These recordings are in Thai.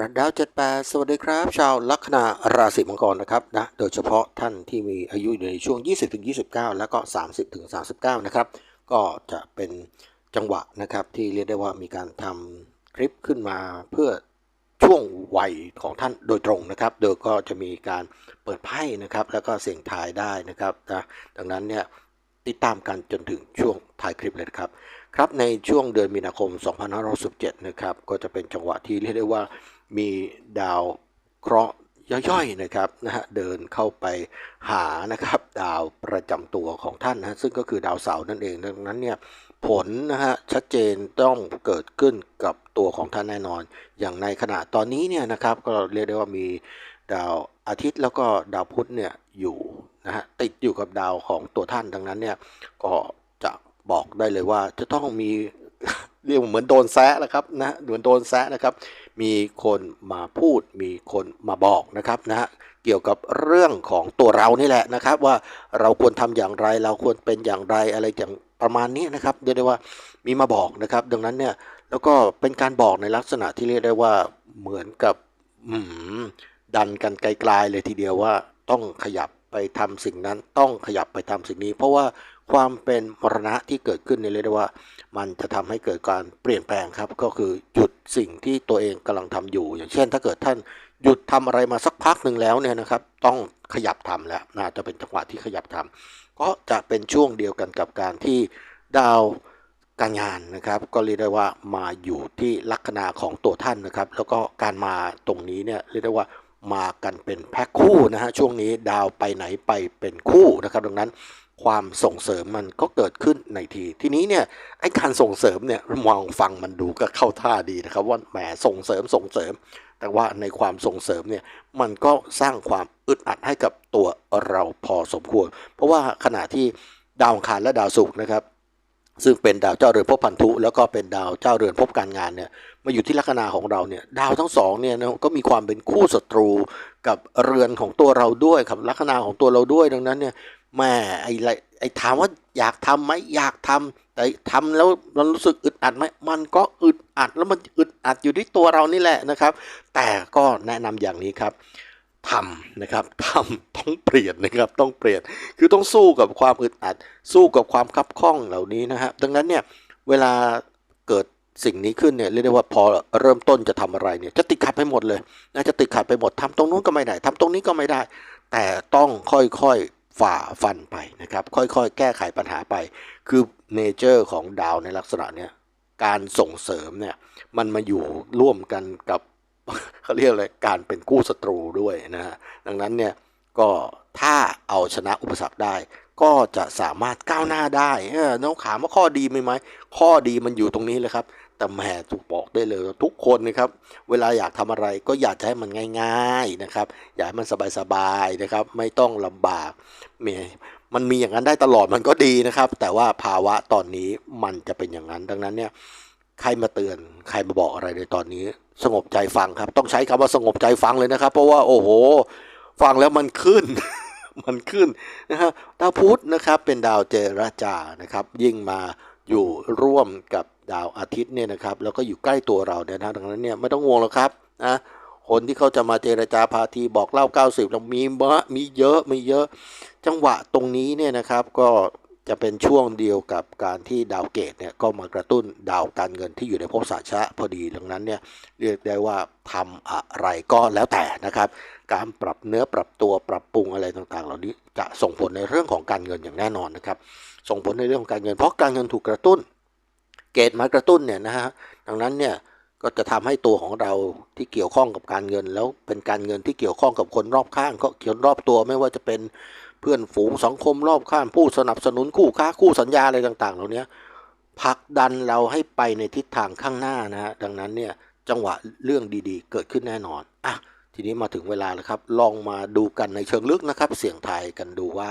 รัดดาวเจ็ดแปดสวัสดีครับ ชาวลัคนาราศีมังกรนะครับนะโดยเฉพาะท่านที่มีอายุอยู่ในช่วง 20-29 แล้วก็ 30-39 นะครับ ก็จะเป็นจังหวะนะครับที่เรียกได้ว่ามีการทำคลิปขึ้นมาเพื่อช่วงวัยของท่านโดยตรงนะครับ โดยก็จะมีการเปิดไพ่นะครับ แล้วก็เสียงทายได้นะครับนะดังนั้นเนี่ยติดตามกันจนถึงช่วงท้ายคลิปเลยครับครับในช่วงเดือนมีนาคม 2517 นะครับ ก็จะเป็นจังหวะที่เรียกได้ว่า มีดาวเคราะห์ย่อยๆนะครับนะฮะเดินเข้าไปหานะครับดาวประจำตัวของท่านนะซึ่งก็คือดาวเสาร์นั่นเองดังนั้นเนี่ยผลนะฮะชัดเจนต้องเกิดขึ้นกับตัวของท่านแน่นอน อย่างในขณะตอนนี้เนี่ยนะครับก็เรียกได้ว่ามีดาวอาทิตย์แล้วก็ดาวพุธเนี่ยอยู่นะฮะติดอยู่กับดาวของตัวท่านดังนั้นเนี่ยก็จะบอกได้เลยว่าจะต้องมี เรียกเหมือนโดนแซะนะครับนะเหมือนโดนแซะนะครับ มีคนมาพูด มีคนมาบอกนะครับนะฮะเกี่ยวกับเรื่องของตัวเรานี่แหละนะครับ ว่าเราควรทำอย่างไร เราควรเป็นอย่างไรอะไรอย่างประมาณนี้นะครับเรียกได้ว่ามีมาบอกนะครับ ดังนั้นเนี่ยแล้วก็เป็นการบอกในลักษณะที่เรียกได้ว่าเหมือนกับดันกันไกลๆเลยทีเดียวว่าต้องขยับไปทำสิ่งนั้นต้องขยับไปทำสิ่งนี้ เพราะว่า ความเป็นมรณะที่เกิดขึ้นเนี่ยเรียกได้ว่า มันจะทำให้เกิดการเปลี่ยนแปลงครับ ก็คือหยุดสิ่งที่ตัวเองกำลังทำอยู่ อย่างเช่น ถ้าเกิดท่านหยุดทำอะไรมาสักพักหนึ่งแล้วเนี่ยนะครับ ต้องขยับทำแล้วน่าจะเป็นจังหวะที่ขยับทำก็จะเป็นช่วงเดียวกันกับการที่ดาวการงานนะครับ ก็เรียกได้ว่ามาอยู่ที่ลัคนาของตัวท่านนะครับ แล้วก็การมาตรงนี้เนี่ยเรียกได้ว่ามากันเป็นแพ็คคู่นะฮะช่วงนี้ดาวไปไหนไปเป็นคู่นะครับ ดังนั้น ความส่งเสริมมันก็เกิดขึ้นในที ทีนี้เนี่ยไอ้การส่งเสริมเนี่ยมองฟังมันดูก็เข้าท่าดีนะครับว่าแหมส่งเสริมส่งเสริม แต่ว่าในความส่งเสริมเนี่ยมันก็สร้างความอึดอัดให้กับตัวเราพอสมควร เพราะว่าขณะที่ดาวอังคารและดาวศุกร์นะครับซึ่งเป็นดาวเจ้าเรือนภพพันธุ แล้วก็เป็นดาวเจ้าเรือนภพการงานเนี่ยมาอยู่ที่ลัคนาของเราเนี่ยดาวทั้งสองเนี่ยนะก็มีความเป็นคู่ศัตรูกับเรือนของตัวเราด้วยกับลัคนาของตัวเราด้วยดังนั้นเนี่ย แม่ไอ้ไรไอ้ถามว่าอยากทำไหมอยากทำแต่ทำแล้วมันรู้สึกอึดอัดไหมมันก็อึดอัดแล้วมันอึดอัดอยู่ที่ตัวเรานี่แหละนะครับ แต่ก็แนะนำอย่างนี้ครับทำนะครับทำต้องเปลี่ยนนะครับต้องเปลี่ยนคือต้องสู้กับความอึดอัด สู้กับความคับข้องเหล่านี้นะฮะดังนั้นเนี่ยเวลาเกิดสิ่งนี้ขึ้นเนี่ยเรียกได้ว่าพอเริ่มต้นจะทำอะไรเนี่ยจะติดขัดไปหมดเลยนะจะติดขัดไปหมดทำตรงนู้นก็ไม่ได้ทำตรงนี้ก็ไม่ได้ แต่ต้องค่อยๆ ฝ่าฟันไปนะครับ ค่อยๆ แก้ไขปัญหาไป คือเนเจอร์ของดาวในลักษณะเนี่ยการส่งเสริมเนี่ยมันมาอยู่ร่วมกันกับเขาเรียกอะไรการเป็นกู้ศัตรูด้วยนะฮะดังนั้นเนี่ยก็ถ้าเอาชนะอุปสรรคได้ ก็จะสามารถก้าวหน้าได้ เออน้องถามว่าข้อดีไหมไหมข้อดีมันอยู่ตรงนี้เลยครับ แต่แหมถูกบอกได้เลยทุกคนนะครับ เวลาอยากทำอะไรก็อยากให้มันง่ายๆนะครับ อยากให้มันสบายๆนะครับ ไม่ต้องลำบากมีมันมีอย่างนั้นได้ตลอดมันก็ดีนะครับ แต่ว่าภาวะตอนนี้มันจะเป็นอย่างนั้นดังนั้นเนี่ยใครมาเตือนใครมาบอกอะไรในตอนนี้ สงบใจฟังครับ ต้องใช้คำว่าสงบใจฟังเลยนะครับ เพราะว่าโอ้โห ฟังแล้วมันขึ้นมันขึ้นนะฮะดาวพุธนะครับเป็นดาวเจรจานะครับ ยิ่งมาอยู่ร่วมกับ ดาวอาทิตย์เนี่ยนะครับแล้วก็อยู่ใกล้ตัวเราเนี่ยนะดังนั้นเนี่ยไม่ต้องห่วงหรอกครับนะคนที่เขาจะมาเจรจาพาทีบอกเล่า 90เรามีเมะมีเยอะมีเยอะ จังหวะตรงนี้เนี่ยนะครับก็จะเป็นช่วงเดียวกับการที่ดาวเกตเนี่ยก็มากระตุ้นดาวการเงินที่อยู่ในภพสาชะพอดีดังนั้นเนี่ยเรียกได้ว่าทำอะไรก็แล้วแต่นะครับ การปรับเนื้อปรับตัวปรับปรุงอะไรต่างๆ เหล่านี้จะส่งผลในเรื่องของการเงินอย่างแน่นอนนะครับ ส่งผลในเรื่องของการเงินเพราะการเงินถูกกระตุ้น เกตมากระตุ้นเนี่ยนะฮะดังนั้นเนี่ยก็จะทำให้ตัวของเราที่เกี่ยวข้องกับการเงิน แล้วเป็นการเงินที่เกี่ยวข้องกับคนรอบข้างก็คนรอบตัวไม่ว่าจะเป็นเพื่อนฝูงสังคมรอบข้างผู้สนับสนุนคู่ค้าคู่สัญญาอะไรต่างๆ เหล่านี้ผลักดันเราให้ไปในทิศทางข้างหน้านะฮะดังนั้นเนี่ยจังหวะเรื่องดีๆ เกิดขึ้นแน่นอนอะทีนี้มาถึงเวลาแล้วครับ ลองมาดูกันในเชิงลึกนะครับ เสียงไทยกันดูว่า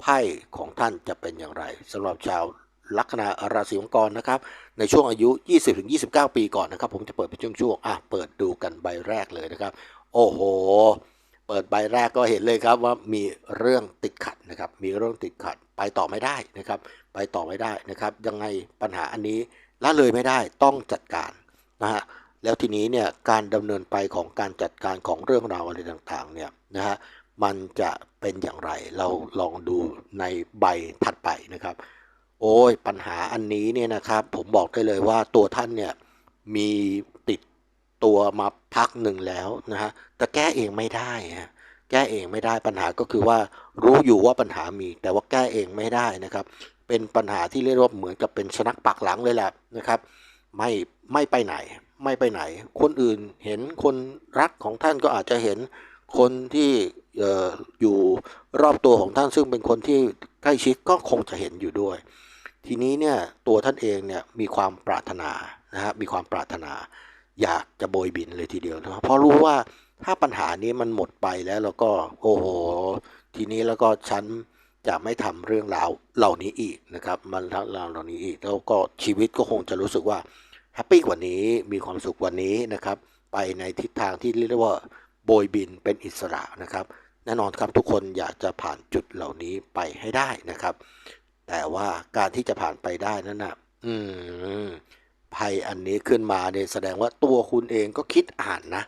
ไพ่ของท่านจะเป็นอย่างไรสำหรับชาว ลัคนาราศีมังกรนะครับ ในช่วงอายุ 20-29 ปีก่อนนะครับ ผมจะเปิดเป็นช่วงๆอะเปิดดูกันใบแรกเลยนะครับ โอ้โห เปิดใบแรกก็เห็นเลยครับว่ามีเรื่องติดขัดนะครับ มีเรื่องติดขัดไปต่อไม่ได้นะครับ ไปต่อไม่ได้นะครับ ยังไงปัญหาอันนี้ละเลยไม่ได้ต้องจัดการนะฮะแล้วทีนี้เนี่ยการดำเนินไปของการจัดการของเรื่องราวอะไรต่างๆเนี่ยนะฮะมันจะเป็นอย่างไรเราลองดูในใบถัดไปนะครับ โอ้ยปัญหาอันนี้เนี่ยนะครับ ผมบอกได้เลยว่าตัวท่านเนี่ยมีติดตัวมาพักหนึ่งแล้วนะฮะแต่แก้เองไม่ได้ฮะแก้เองไม่ได้ปัญหาก็คือว่ารู้อยู่ว่าปัญหามี แต่ว่าแก้เองไม่ได้นะครับ เป็นปัญหาที่เรียกว่าเหมือนกับเป็นชนักปักหลังเลยแหละนะครับ ไม่ไม่ไปไหน ไม่ไปไหน คนอื่นเห็นคนรักของท่านก็อาจจะเห็นคนที่อยู่รอบตัวของท่านซึ่งเป็นคนที่ใกล้ชิดก็คงจะเห็นอยู่ด้วย ทีนี้เนี่ยตัวท่านเองเนี่ยมีความปรารถนานะฮะมีความปรารถนา อยากจะโบยบินเลยทีเดียวนะเพราะรู้ว่าถ้าปัญหานี้มันหมดไปแล้วแล้วก็โอ้โห ทีนี้แล้วก็ฉันจะไม่ทำเรื่องราวเหล่านี้อีกนะครับ มันเรื่องราวเหล่านี้อีก แล้วก็ชีวิตก็คงจะรู้สึกว่าแฮปปี้กว่านี้มีความสุขกว่านี้นะครับ ไปในทิศทางที่เรียกว่าโบยบินเป็นอิสระนะครับ แน่นอนครับทุกคนอยากจะผ่านจุดเหล่านี้ไปให้ได้นะครับ แต่ว่าการที่จะผ่านไปได้นั้นนะอืมภัยอันนี้ขึ้นมาเนี่ยแสดงว่าตัวคุณเองก็คิดอ่านนะ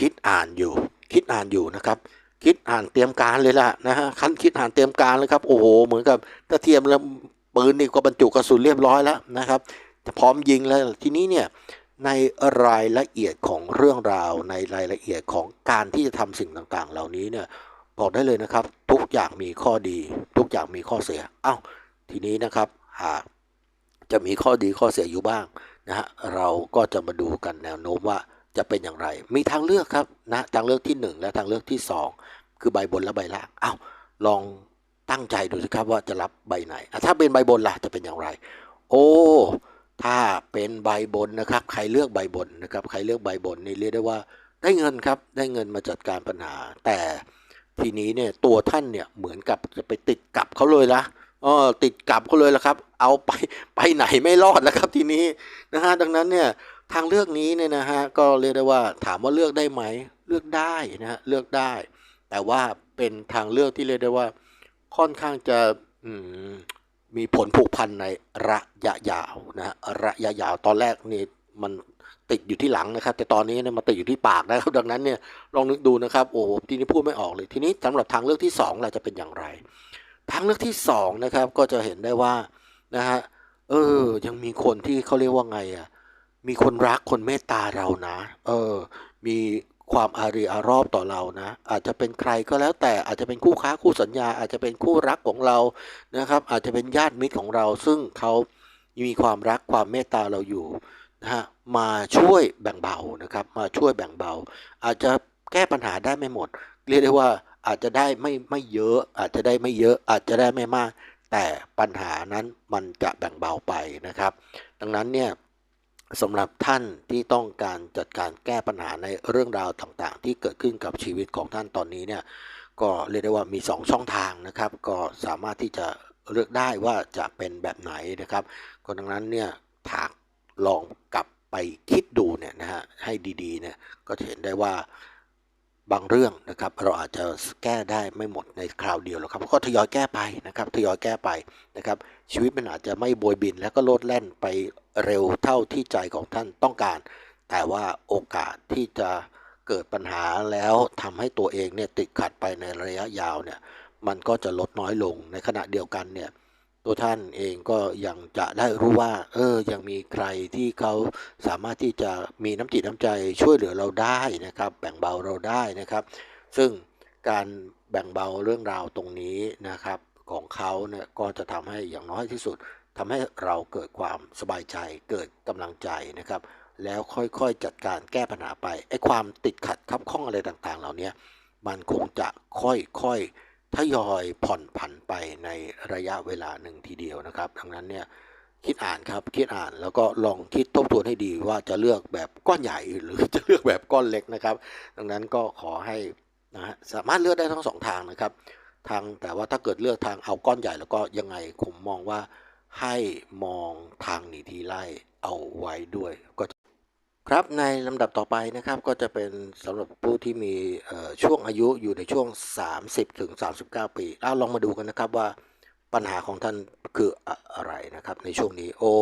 คิดอ่านอยู่ คิดอ่านอยู่นะครับ คิดอ่านเตรียมการเลยล่ะนะฮะคันคิดอ่านเตรียมการเลยครับ โอ้โห เหมือนกับถ้าเทียมแล้วปืนนี่ก็บรรจุกระสุนเรียบร้อยแล้วนะครับจะพร้อมยิงแล้ว ทีนี้เนี่ยในรายละเอียดของเรื่องราวในรายละเอียดของการที่จะทำสิ่งต่างๆ เหล่านี้เนี่ยบอกได้เลยนะครับ ทุกอย่างมีข้อดี ทุกอย่างมีข้อเสีย เอ้า ทีนี้นะครับหากจะมีข้อดีข้อเสียอยู่บ้างนะฮะเราก็จะมาดูกันแนวโน้มว่าจะเป็นอย่างไร มีทางเลือกครับนะทางเลือกที่ 1 และทางเลือกที่ 2 คือใบบนและใบล่างเอ้าลองตั้งใจดูสิครับว่าจะรับใบไหน ถ้าเป็นใบบนล่ะจะเป็นอย่างไร โอ้ถ้าเป็นใบบนนะครับ ใครเลือกใบบนนะครับ ใครเลือกใบบนนี่เรียกได้ว่าได้เงินครับ ได้เงินมาจัดการปัญหา แต่ทีนี้เนี่ยตัวท่านเนี่ยเหมือนกับจะไปติดกับเขาเลยละ เออติดกลับเขาเลยละครับ เอาไปไปไหนไม่รอดแล้วครับทีนี้นะฮะดังนั้นเนี่ยทางเลือกนี้เนี่ยนะฮะก็เรียกได้ว่าถามว่าเลือกได้ไหมเลือกได้นะฮะเลือกได้ แต่ว่าเป็นทางเลือกที่เรียกได้ว่าค่อนข้างจะมมีผลผูกพันในระยะยาวนะฮะระยะยาวตอนแรกนี่มันติดอยู่ที่หลังนะครับ แต่ตอนนี้เนี่ยมาติดอยู่ที่ปากนะครับ ดังนั้นเนี่ยลองนึกดูนะครับโอ้ทีนี้พูดไม่ออกเลยทีนี้สำหรับทางเลือกที่สองเราจะเป็นอย่างไร ทางเลือกที่สองนะครับก็จะเห็นได้ว่านะฮะเออยังมีคนที่เขาเรียกว่าไงอะมีคนรักคนเมตตาเรานะ เออ มีความอารีอารอบต่อเรานะ อาจจะเป็นใครก็แล้วแต่อาจจะเป็นคู่ค้าคู่สัญญา อาจจะเป็นคู่รักของเรานะครับ อาจจะเป็นญาติมิตรของเรา ซึ่งเขามีความรักความเมตตาเราอยู่นะฮะมาช่วยแบ่งเบานะครับ มาช่วยแบ่งเบา อาจจะแก้ปัญหาได้ไม่หมด เรียกได้ว่า อาจจะได้ไม่ไม่เยอะ อาจจะได้ไม่เยอะ อาจจะได้ไม่มาก แต่ปัญหานั้นมันจะแบ่งเบาไปนะครับ ดังนั้นเนี่ยสำหรับท่านที่ต้องการจัดการแก้ปัญหาในเรื่องราวต่างๆ ที่เกิดขึ้นกับชีวิตของท่านตอนนี้เนี่ยก็เรียกได้ว่ามี 2 ช่องทางนะครับ ก็สามารถที่จะเลือกได้ว่าจะเป็นแบบไหนนะครับก็ดังนั้นเนี่ยถากลองกลับไปคิดดูเนี่ยนะฮะให้ดีๆเนี่ยก็จะเห็นได้ว่า บางเรื่องนะครับเราอาจจะแก้ได้ไม่หมดในคราวเดียวหรอกครับก็ทยอยแก้ไปนะครับทยอยแก้ไปนะครับ ชีวิตมันอาจจะไม่โบยบินแล้วก็โลดแล่นไปเร็วเท่าที่ใจของท่านต้องการ แต่ว่าโอกาสที่จะเกิดปัญหาแล้วทำให้ตัวเองเนี่ยติดขัดไปในระยะยาวเนี่ยมันก็จะลดน้อยลงในขณะเดียวกันเนี่ย ตัวท่านเองก็ยังจะได้รู้ว่า เออ ยังมีใครที่เขาสามารถที่จะมีน้ำจิตน้ำใจช่วยเหลือเราได้นะครับ แบ่งเบาเราได้นะครับ ซึ่งการแบ่งเบาเรื่องราวตรงนี้นะครับของเขาเนี่ยก็จะทำให้อย่างน้อยที่สุดทำให้เราเกิดความสบายใจเกิดกำลังใจนะครับ แล้วค่อยๆจัดการแก้ปัญหาไปไอ้ความติดขัดคับข้องอะไรต่างๆ เหล่านี้มันคงจะค่อยๆ ทยอยผ่อนผันไปในระยะเวลาหนึ่งทีเดียวนะครับ ดังนั้นเนี่ยคิดอ่านครับคิดอ่านแล้วก็ลองคิดทบทวนให้ดีว่าจะเลือกแบบก้อนใหญ่หรือจะเลือกแบบก้อนเล็กนะครับ ดังนั้นก็ขอให้นะฮะสามารถเลือกได้ทั้งสองทางนะครับทางแต่ว่าถ้าเกิดเลือกทางเอาก้อนใหญ่แล้วก็ยังไงผมมองว่าให้มองทางหนีทีไล่เอาไว้ด้วยก็ ครับในลำดับต่อไปนะครับก็จะเป็นสำหรับผู้ที่มีช่วงอายุอยู่ในช่วง 30ถึง39 ปีเอาลองมาดูกันนะครับว่าปัญหาของท่านคืออะอะไรนะครับ ในช่วงนี้โอ้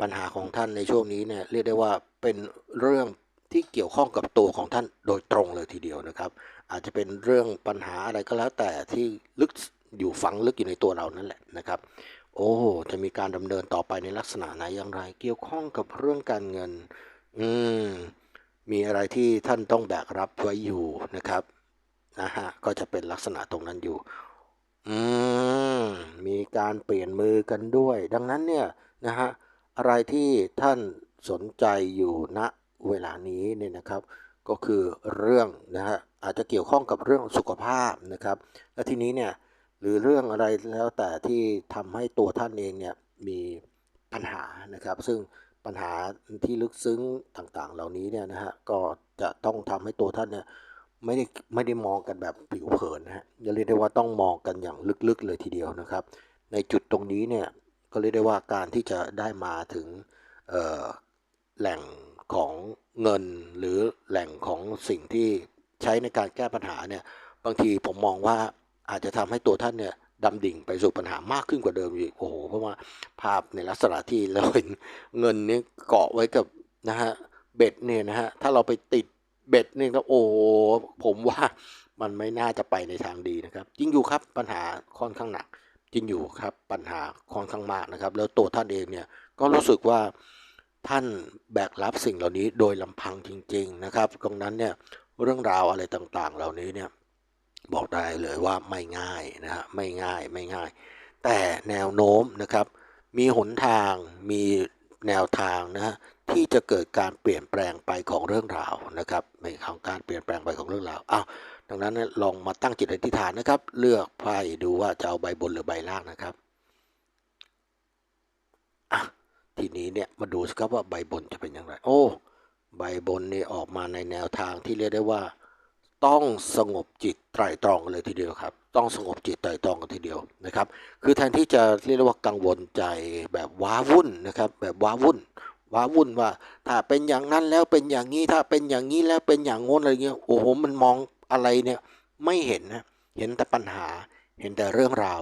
ปัญหาของท่านในช่วงนี้เนี่ยเรียกได้ว่าเป็นเรื่องที่เกี่ยวข้องกับตัวของท่านโดยตรงเลยทีเดียวนะครับ อาจจะเป็นเรื่องปัญหาอะไรก็แล้วแต่ที่ลึกอยู่ฝังลึกอยู่ในตัวเรานั่นแหละนะครับ โอ้จะมีการดำเนินต่อไปในลักษณะไหนอย่างไร เกี่ยวข้องกับเรื่องการเงิน อืมมีอะไรที่ท่านต้องแบกรับไว้อยู่นะครับนะฮะก็จะเป็นลักษณะตรงนั้นอยู่ อืมมีการเปลี่ยนมือกันด้วย ดังนั้นเนี่ยนะฮะอะไรที่ท่านสนใจอยู่ณเวลานี้เนี่ยนะครับ ก็คือเรื่องนะฮะอาจจะเกี่ยวข้องกับเรื่องสุขภาพนะครับ และทีนี้เนี่ยหรือเรื่องอะไรแล้วแต่ที่ทำให้ตัวท่านเองเนี่ยมีปัญหานะครับ ซึ่ง ปัญหาที่ลึกซึ้งต่างๆ เหล่านี้เนี่ยนะฮะก็จะต้องทำให้ตัวท่านเนี่ยไม่ได้ไม่ได้มองกันแบบผิวเผินนะฮะจะเรียกได้ว่าต้องมองกันอย่างลึกๆเลยทีเดียวนะครับ ในจุดตรงนี้เนี่ยก็เรียกได้ว่าการที่จะได้มาถึงแหล่งของเงินหรือแหล่งของสิ่งที่ใช้ในการแก้ปัญหาเนี่ยบางทีผมมองว่าอาจจะทำให้ตัวท่านเนี่ย ดำดิ่งไปสู่ปัญหามากขึ้นกว่าเดิมอีกโอ้โหเพราะว่าภาพในลักษณะที่เราเห็นเงินนี่เกาะไว้กับนะฮะเบ็ดเนี่ยนะฮะถ้าเราไปติดเบ็ดเนี่ยก็โอ้โหผมว่ามันไม่น่าจะไปในทางดีนะครับจริงอยู่ครับปัญหาค่อนข้างหนักจริงอยู่ครับปัญหาค่อนข้างมากนะครับ แล้วตัวท่านเองเนี่ยก็รู้สึกว่าท่านแบกรับสิ่งเหล่านี้โดยลำพังจริง ๆ นะครับตรงนั้นเนี่ยเรื่องราวอะไรต่างๆ เหล่านี้เนี่ย บอกได้เลยว่าไม่ง่ายนะฮะไม่ง่ายไม่ง่าย แต่แนวโน้มนะครับ มีหนทางมีแนวทางนะฮะที่จะเกิดการเปลี่ยนแปลงไปของเรื่องราวนะครับในของการเปลี่ยนแปลงไปของเรื่องราวอ้าวดังนั้นลองมาตั้งจิตอธิษฐานนะครับ เลือกไพ่ดูว่าจะเอาใบบนหรือใบล่างนะครับอะทีนี้เนี่ยมาดูสิครับว่าใบบนจะเป็นอย่างไร โอ้ ใบบนนี่ออกมาในแนวทางที่เรียกได้ว่า ต้องสงบจิตไตรตรองกันเลยทีเดียวครับ ต้องสงบจิตไตรตรองกันทีเดียวนะครับ คือแทนที่จะเรียกว่ากังวลใจแบบว้าวุ่นนะครับ แบบว้าวุ่นว้าวุ่นว่า ถ้าเป็นอย่างนั้นแล้วเป็นอย่างนี้ถ้าเป็นอย่างนี้แล้วเป็นอย่างโน้นอะไรเงี้ยโอ้โหมันมองอะไรเนี่ยไม่เห็นนะเห็นแต่ปัญหาเห็นแต่เรื่องราว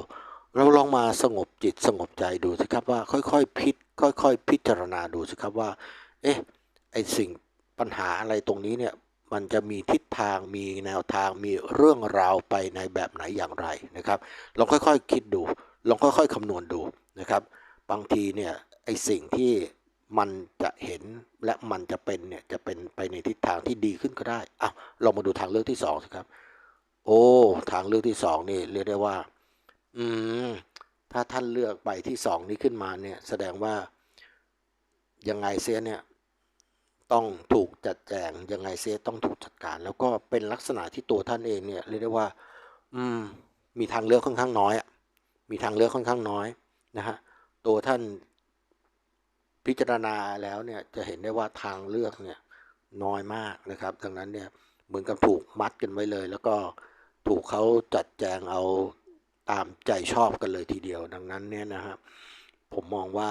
เราลองมาสงบจิตสงบใจดูสิครับว่าค่อยๆพิจค่อย ๆ พิจารณาดูสิครับว่า เอ๊ะไอสิ่งปัญหาอะไรตรงนี้เนี่ย มันจะมีทิศทางมีแนวทางมีเรื่องราวไปในแบบไหนอย่างไรนะครับลองค่อยๆคคิดดูลองค่อยๆคำนวณดูนะครับบางทีเนี่ยไอสิ่งที่มันจะเห็นและมันจะเป็นเนี่ยจะเป็นไปในทิศทางที่ดีขึ้นก็ได้อะลองมาดูทางเลือกที่สองสิครับ โอ้ทางเลือกที่สองนี่เรียกได้ว่า อืมถ้าท่านเลือกใบที่สองนี้ขึ้นมาเนี่ยแสดงว่ายังไงเสียเนี่ย ต้องถูกจัดแจงยังไงเสียต้องถูกจัดการ แล้วก็เป็นลักษณะที่ตัวท่านเองเนี่ยเรียกได้ว่า อืม มีทางเลือกค่อนข้างน้อยอะมีทางเลือกค่อนข้างน้อยนะฮะตัวท่านพิจารณาแล้วเนี่ยจะเห็นได้ว่าทางเลือกเนี่ยน้อยมากนะครับ ดังนั้นเนี่ยเหมือนกับถูกมัดกันไว้เลย แล้วก็ถูกเขาจัดแจงเอาตามใจชอบกันเลยทีเดียว ดังนั้นเนี่ยนะครับผมมองว่า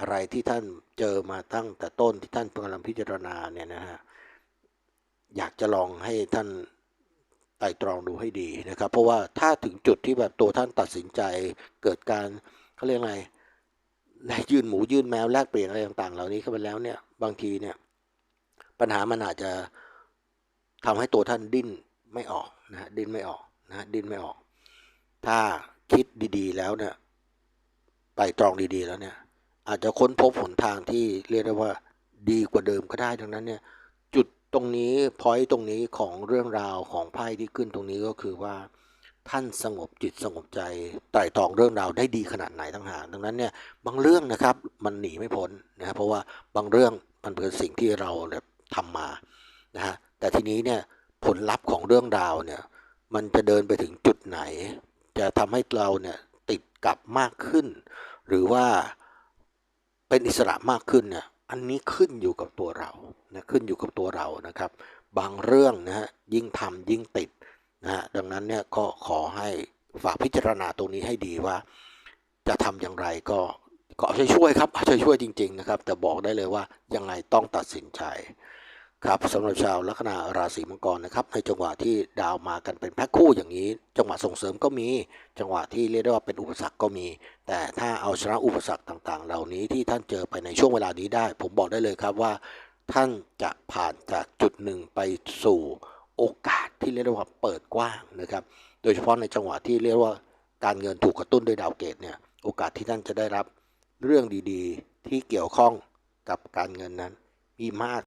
อะไรที่ท่านเจอมาตั้งแต่ต้นที่ท่านกำลังพิจารณาเนี่ยนะฮะอยากจะลองให้ท่านไต่ตรองดูให้ดีนะครับ เพราะว่าถ้าถึงจุดที่แบบตัวท่านตัดสินใจเกิดการเขาเรียกไงยื่นหมูยื่นแมวแลกเปลี่ยนอะไรต่าง ๆ เหล่านี้เข้าไปแล้วเนี่ยบางทีเนี่ยปัญหามันอาจจะทำให้ตัวท่านดิ้นไม่ออกนะดิ้นไม่ออกนะดิ้นไม่ออก ถ้าคิดดีๆแล้วเนี่ยไต่ตรองดีๆแล้วเนี่ย อาจจะค้นพบหนทางที่เรียกได้ว่าดีกว่าเดิมก็ได้ดังนั้นเนี่ยจุดตรงนี้พอยต์ตรงนี้ของเรื่องราวของไพ่ที่ขึ้นตรงนี้ก็คือว่า ท่านสงบจิตสงบใจไต่ตองเรื่องราวได้ดีขนาดไหนต่างหากดังนั้นเนี่ยบางเรื่องนะครับมันหนีไม่พ้นนะครับเพราะว่าบางเรื่องมันเป็นสิ่งที่เราเนี่ยทำมานะฮะแต่ทีนี้เนี่ยผลลัพธ์ของเรื่องราวเนี่ยมันจะเดินไปถึงจุดไหน จะทำให้เราเนี่ยติดกับมากขึ้น หรือว่า เป็นอิสระมากขึ้นเนี่ยอันนี้ขึ้นอยู่กับตัวเรานะขึ้นอยู่กับตัวเรานะครับ บางเรื่องนะฮะยิ่งทำยิ่งติดนะฮะดังนั้นเนี่ยก็ขอให้ฝากพิจารณาตรงนี้ให้ดีว่า จะทำอย่างไรก็ก็ช่วยช่วยครับช่วยช่วยจริง ๆ นะครับ แต่บอกได้เลยว่ายังไงต้องตัดสินใจ ครับสำหรับชาวลัคนาราศีมังกรนะครับในจังหวะที่ดาวมากันเป็นแพ็คคู่อย่างนี้ จังหวะส่งเสริมก็มี จังหวะที่เรียกได้ว่าเป็นอุปสรรคก็มี แต่ถ้าเอาชนะอุปสรรคต่างๆ เหล่านี้ที่ท่านเจอไปในช่วงเวลานี้ได้ ผมบอกได้เลยครับว่า ท่านจะผ่านจากจุดหนึ่งไปสู่โอกาสที่เรียกได้ว่าเปิดกว้างนะครับ โดยเฉพาะในจังหวะที่เรียกว่าการเงินถูกกระตุ้นด้วยดาวเกตเนี่ยโอกาสที่ท่านจะได้รับเรื่องดีๆ ที่เกี่ยวข้องกับการเงินนั้นมีมาก